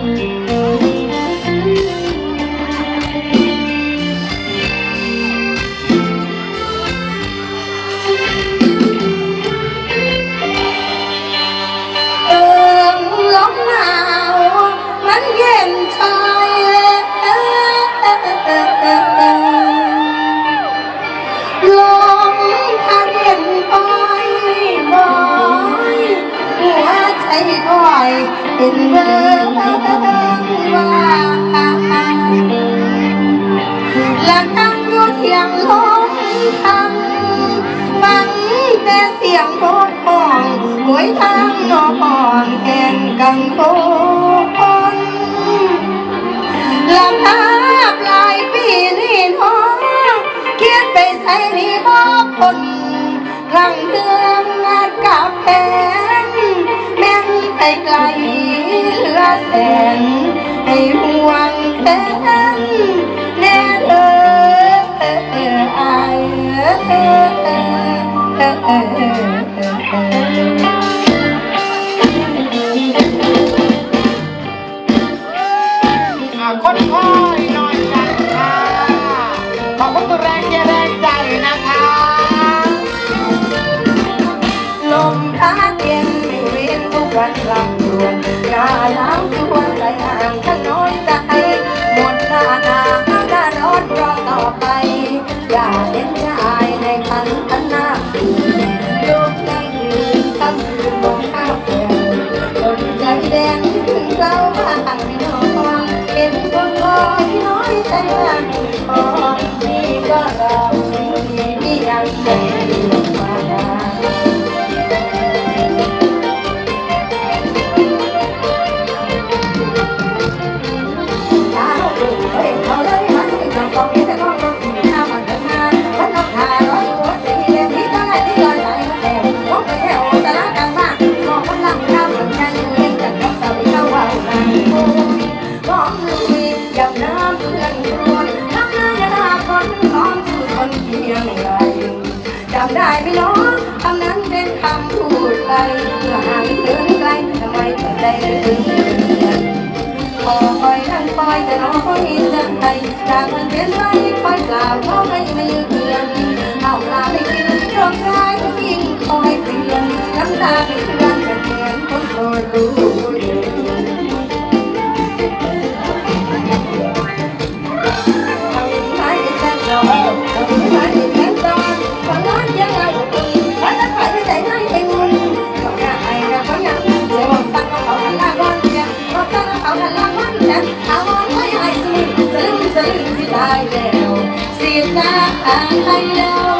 เวใจคอยเป็นเบิ่งว่าและนั่งอยู่เทียงลมทำฟังแต่เสียงโบกของหวยทางนอนแห่งกังโคนลำทับลายปีนี่น้องเคียดไปใส่นี่พ่อคน ม่นไกลเหลือแสนให้ห่วงแสน ฉันลำดวนหน้าหนาวทุกวันใจห่างถนนใจหมดหน้าหนาวหน้าร้อนรอต่อไป อย่าเล่นชายในคันคันหน้าคืนลูกในั่งยืนคำคืนมองข้าวแก้วคนใจแดงถึงเราบ้างไม่นองเห็นคนคอยน้อยใจห่างพอนี่ก็เราที่นี่ยังไม่ำได้ไหมน้องคำนั้นเป็นคำพูดไปเมื่อห่างเดินไกลทำไมถึงได้ถึงเดือนคอยนั่งคอยแต่น้องก็มีใจจากมันเป็นไรคอยกล่าวก็ไม่มายืนเตือนเอาปลาไปกินร้องไห้ก็ยิ่งคอยเตือนน้ำตาไม่เตือน ลึมสิตายแล้วเสียตาใครแล้ว